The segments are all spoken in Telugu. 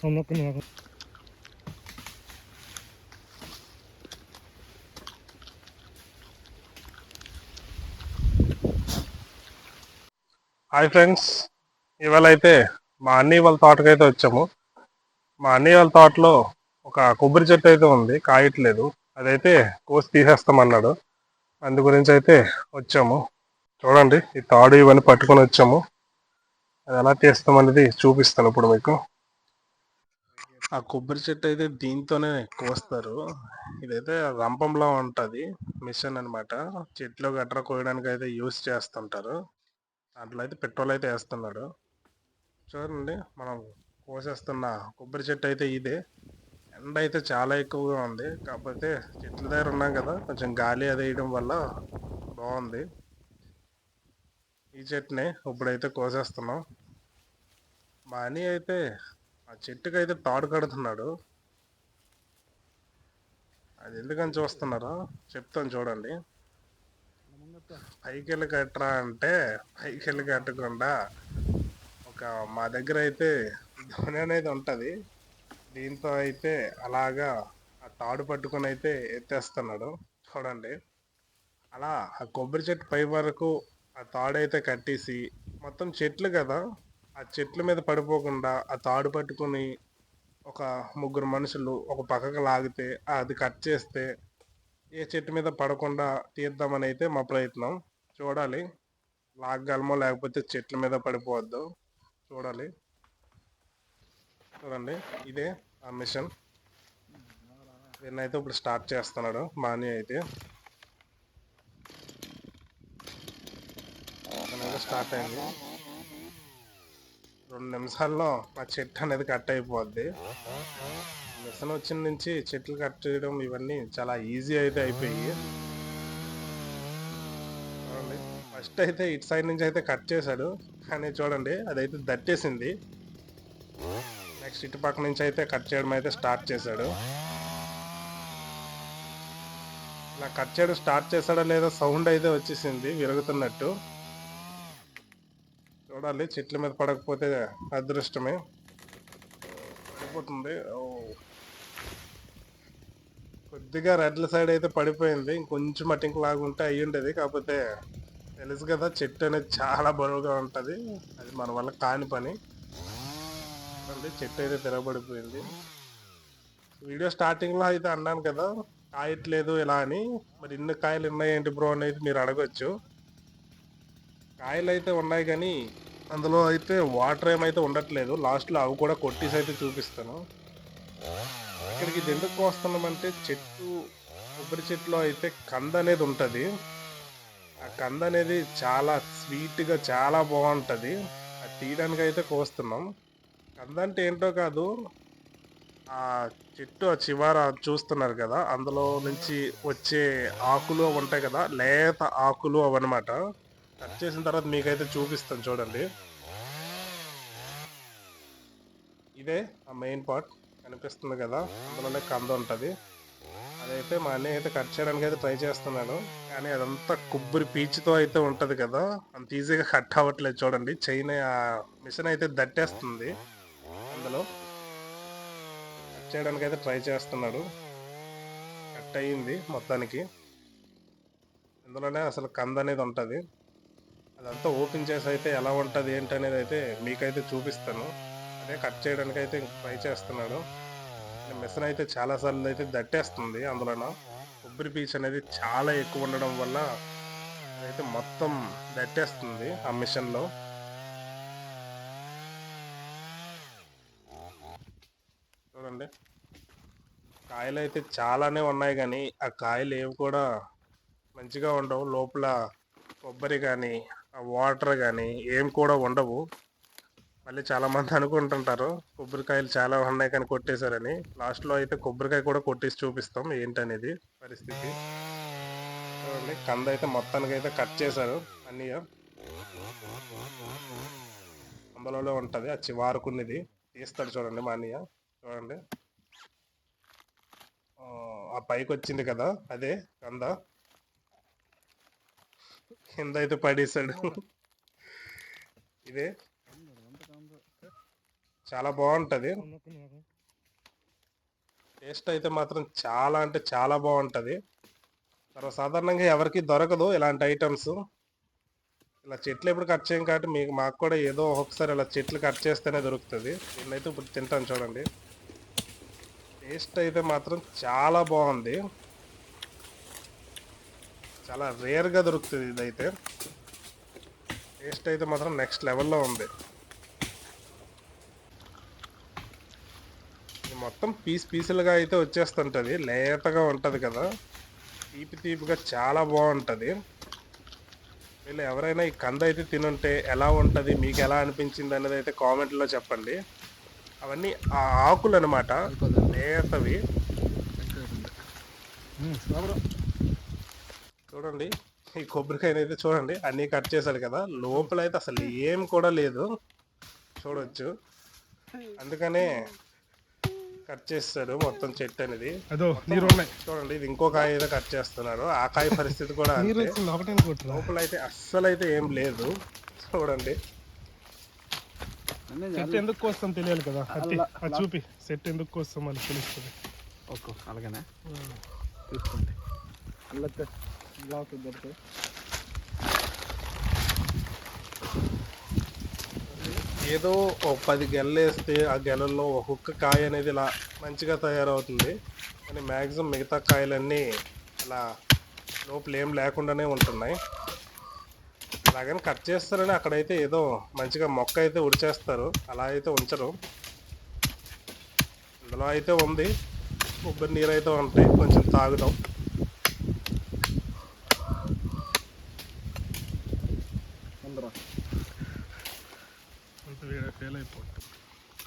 తీసినాడురా హాయ్ ఫ్రెండ్స్ ఇవాళ అయితే మా అన్నీ వాళ్ళ తోటకైతే వచ్చాము. మా అన్నీ వాళ్ళ తోటలో ఒక కొబ్బరి చెట్టు అయితే ఉంది కాయట్లేదు. అదైతే కోసి తీసేస్తామన్నాడు. అందు గురించి అయితే వచ్చాము. చూడండి ఈ తాడు ఇవన్నీ పట్టుకొని వచ్చాము. అది ఎలా తీస్తామనేది చూపిస్తాను ఇప్పుడు మీకు. ఆ కొబ్బరి చెట్టు అయితే దీంతోనే కోస్తారు. ఇదైతే రంపంలా ఉంటుంది. మిషన్ అనమాట చెట్లు గట్రా కోయడానికి అయితే యూస్ చేస్తుంటారు. దాంట్లో అయితే పెట్రోల్ అయితే వేస్తున్నాడు చూడండి మనం కోసేస్తున్న కొబ్బరి చెట్టు అయితే ఇదే. ఎండ అయితే చాలా ఎక్కువగా ఉంది. కాకపోతే చెట్ల దగ్గర ఉన్నాం కదా కొంచెం గాలి అది వేయడం వల్ల బాగుంది. ఈ చెట్టుని ఇప్పుడైతే కోసేస్తున్నాం. మా అని అయితే ఆ చెట్టుకి అయితే తాడు కడుతున్నాడు. అది ఎందుకని చూస్తున్నారో చెప్తాను చూడండి. పైకి వెళ్ళి కట్టరా అంటే పైకి వెళ్ళి కట్టకుండా ఒక మా దగ్గర అయితే ధోని అనేది ఉంటుంది. దీంతో అయితే అలాగా ఆ తాడు పట్టుకొని అయితే ఎత్తేస్తున్నాడు. చూడండి. అలా ఆ కొబ్బరి చెట్టు పై వరకు ఆ తాడు అయితే కట్టేసి మొత్తం చెట్లు కదా. ఆ చెట్ల మీద పడిపోకుండా ఆ తాడు పట్టుకొని ఒక ముగ్గురు మనుషులు ఒక పక్కకు లాగితే అది కట్ చేస్తే ఏ చెట్టు మీద పడకుండా తీద్దామని అయితే మా ప్రయత్నం. చూడాలి. లాగగలమో లేకపోతే చెట్ల మీద పడిపోవద్దు. చూడాలి. చూడండి. ఇదే ఆ మిషన్. నేనైతే అయితే ఇప్పుడు స్టార్ట్ చేస్తున్నాడు మాని అయితే. స్టార్ట్ అయింది. రెండు నిమిషాల్లో ఆ చెట్టు అనేది కట్ అయిపోద్ది. మిషన్ వచ్చిన నుంచి చెట్లు కట్ చేయడం ఇవన్నీ చాలా ఈజీ అయితే అయిపోయి. ఫస్ట్ అయితే ఇటు సైడ్ నుంచి అయితే కట్ చేశాడు. కానీ చూడండి అదైతే దట్టేసింది. నెక్స్ట్ ఇటు పక్క నుంచి అయితే కట్ చేయడం అయితే స్టార్ట్ చేశాడు. ఇలా కట్ చేయడం స్టార్ట్ చేశాడో లేదో సౌండ్ అయితే వచ్చేసింది విరుగుతున్నట్టు. చూడాలి చెట్ల మీద పడకపోతే అదృష్టమే. పడిపోతుంది. కొద్దిగా రెడ్ల సైడ్ అయితే పడిపోయింది. ఇంకొంచెం మట్టింకు లాగుంటే అయ్యి ఉండేది. కాకపోతే తెలుసు కదా చెట్టు అనేది చాలా బరువుగా ఉంటుంది. అది మన వల్ల కాని పని. చెట్టు అయితే తిరగబడిపోయింది వీడియో స్టార్టింగ్లో అయితే అన్నాను కదా కాయట్లేదు ఇలా అని. మరి ఇన్ని కాయలు ఉన్నాయి ఏంటి బ్రో అనేది మీరు అడగచ్చు. కాయలు అయితే ఉన్నాయి కానీ అందులో అయితే వాటర్ ఏమైతే ఉండట్లేదు లాస్ట్లో అవి కూడా కొట్టేసి అయితే చూపిస్తాను. ఇక్కడికి ఇది ఎందుకు వస్తున్నామంటే చెట్టు కొబ్బరి చెట్టులో అయితే కంద అనేది ఉంటుంది. ఆ కంద అనేది చాలా స్వీట్గా చాలా బాగుంటుంది. అది తీయడానికి అయితే కోస్తున్నాం. కంద అంటే ఏంటో కాదు ఆ చెట్టు ఆ చివర చూస్తున్నారు కదా అందులో నుంచి వచ్చే ఆకులు అవి ఉంటాయి కదా లేత ఆకులు అవన్నమాట కట్ చేసిన తర్వాత మీకైతే చూపిస్తాను చూడండి. ఇదే ఆ మెయిన్ పార్ట్ కనిపిస్తుంది కదా? అందులోనే కంద ఉంటుంది. అదైతే మా అన్నయ్య అయితే కట్ చేయడానికి అయితే ట్రై చేస్తున్నాడు. కానీ అదంతా కొబ్బరి పీచుతో అయితే ఉంటుంది కదా? అంత ఈజీగా కట్ అవ్వట్లేదు చూడండి. చైన్ ఆ మిషన్ అయితే దట్టేస్తుంది అందులో. కట్ చేయడానికి అయితే ట్రై చేస్తున్నాడు. కట్ అయ్యింది మొత్తానికి. ఇందులోనే అసలు కంద అనేది ఉంటుంది. అదంతా ఓపెన్ చేసి అయితే ఎలా ఉంటుంది ఏంటి అనేది అయితే మీకైతే చూపిస్తాను. అదే కట్ చేయడానికి అయితే ట్రై చేస్తున్నాడు మిషన్ అయితే చాలా సార్లు అయితే దట్టేస్తుంది అందులోన. కొబ్బరి పీచ్ అనేది చాలా ఎక్కువ ఉండడం వల్ల అదైతే మొత్తం దట్టేస్తుంది ఆ మిషన్లో. చూడండి. కాయలు అయితే చాలానే ఉన్నాయి కానీ ఆ కాయలు ఏవి కూడా మంచిగా ఉండవు. లోపల కొబ్బరి కానీ వాటర్ కానీ ఏం కూడా ఉండవు. మళ్ళీ చాలా మంది అనుకుంటుంటారు కొబ్బరికాయలు చాలా ఉన్నాయి కానీ కొట్టేశారని. లాస్ట్లో అయితే కొబ్బరికాయ కూడా కొట్టేసి చూపిస్తాం ఏంటనేది పరిస్థితి. చూడండి కంద అయితే మొత్తానికి అయితే కట్ చేశారు అన్నయ్య అందులో ఉంటుంది ఆ చివారుకున్నది తీస్తాడు చూడండి మా అన్నయ్య చూడండి. ఆ పైకి వచ్చింది కదా అదే కంద. కింద అయితే పడేశాడు ఇదే. చాలా బాగుంటది. టేస్ట్ అయితే మాత్రం చాలా అంటే చాలా బాగుంటది. తర్వాత సాధారణంగా ఎవరికి దొరకదు ఇలాంటి ఐటమ్స్. ఇలా చెట్లు ఎప్పుడు కట్ చేయం కాబట్టి మీకు మాకు కూడా ఏదో ఒక్కొక్కసారి ఇలా చెట్లు కట్ చేస్తేనే దొరుకుతుంది. దీన్నైతే ఇప్పుడు తింటాను చూడండి. టేస్ట్ అయితే మాత్రం చాలా బాగుంది. చాలా రేర్గా దొరుకుతుంది ఇదైతే. టేస్ట్ అయితే మాత్రం నెక్స్ట్ లెవెల్లో ఉంది. ఇది మొత్తం పీస్ పీసులుగా అయితే వచ్చేస్తుంటది. లేతగా ఉంటది కదా. తీపి తీపిగా చాలా బాగుంటది. వీళ్ళు ఎవరైనా ఈ కంద అయితే తినుంటే ఎలా ఉంటది మీకు ఎలా అనిపించింది అనేది అయితే కామెంట్లో చెప్పండి. అవన్నీ ఆ ఆకులు అనమాట లేతవి. చూడండి. ఈ కొబ్బరికాయని అయితే చూడండి. అన్నీ కట్ చేశాడు కదా. లోపల అయితే అసలు ఏం కూడా లేదు. చూడొచ్చు. అందుకనే కట్ చేస్తాడు మొత్తం చెట్టు అనేది. చూడండి ఇది ఇంకో కాయ ఏదో కట్ చేస్తున్నారు ఆ కాయ పరిస్థితి కూడా లోపల అయితే అస్సలు అయితే ఏం లేదు. చూడండి. సెట్ ఎందుకు కోసం తెలియాలి కదా? చూపి. సెట్ ఎందుకు కోసం అని తెలుస్తుంది. ఓకే అలాగనే? తీసుకోండి. అల్లతే బ్లాక్ ఇద్దరికి ఏదో ఒక పది గెలలు వేస్తే ఆ గెలల్లో ఒక్కొక్క కాయ అనేది ఇలా మంచిగా తయారవుతుంది. కానీ మ్యాక్సిమం మిగతా కాయలన్నీ అలా లోపల ఏం లేకుండానే ఉంటున్నాయి. అలాగని కట్ చేస్తారని అక్కడైతే ఏదో మంచిగా మొక్క అయితే ఉడిచేస్తారు. అలా అయితే ఉంచరు. ఇందులో అయితే ఉంది. కొబ్బరి నీరు అయితే ఉంటాయి. కొంచెం తాగుతాం. ఫెయిల్ అయిపోతుంది.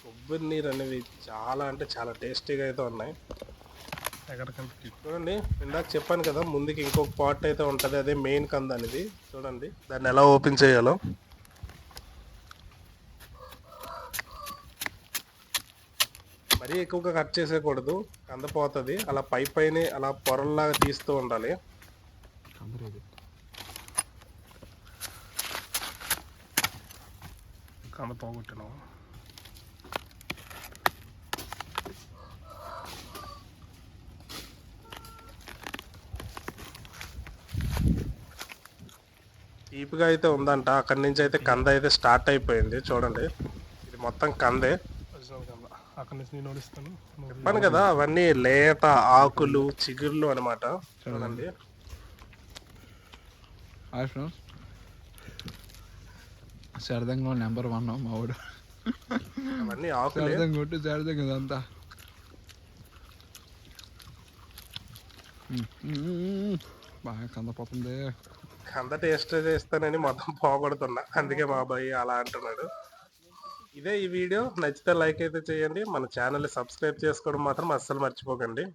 కొబ్బరి నీరు అనేవి చాలా అంటే చాలా టేస్టీగా అయితే ఉన్నాయి. ఎక్కడికంటే చూడండి ఇందాక చెప్పాను కదా ముందుకి ఇంకొక పాట్ అయితే ఉంటుంది అదే మెయిన్ కంద అనేది. చూడండి దాన్ని ఎలా ఓపెన్ చేయాలో. మరీ ఎక్కువగా కట్ చేసేయకూడదు కంద పోతుంది. అలా పై పైన అలా పొరల్లాగా తీస్తూ ఉండాలి అందరూ ఇది కంద పోగొట్టినావు తీపిగా అయితే ఉందంట. అక్కడి నుంచి అయితే కంద అయితే స్టార్ట్ అయిపోయింది. చూడండి. ఇది మొత్తం కందే. అక్కడి నుంచి నేను నడుస్తాను. చెప్పాను కదా అవన్నీ లేత ఆకులు చిగుర్లు అన్నమాట. చూడండి. హాయ్ ఫ్రెండ్స్ శారదంగా నెంబర్ వన్ మా అవన్నీ ఆకులే. శారదం కొట్టు శారదం ఇదంతా. బాగా కందపోతుంది అంత టేస్ట్ చేస్తానని మొత్తం పోగొడుతున్నా. అందుకే మా అబ్బాయి అలా అంటున్నాడు. ఇదే ఈ వీడియో. నచ్చితే లైక్ అయితే చేయండి. మన ఛానల్ని సబ్స్క్రైబ్ చేసుకోవడం మాత్రం అస్సలు మర్చిపోకండి.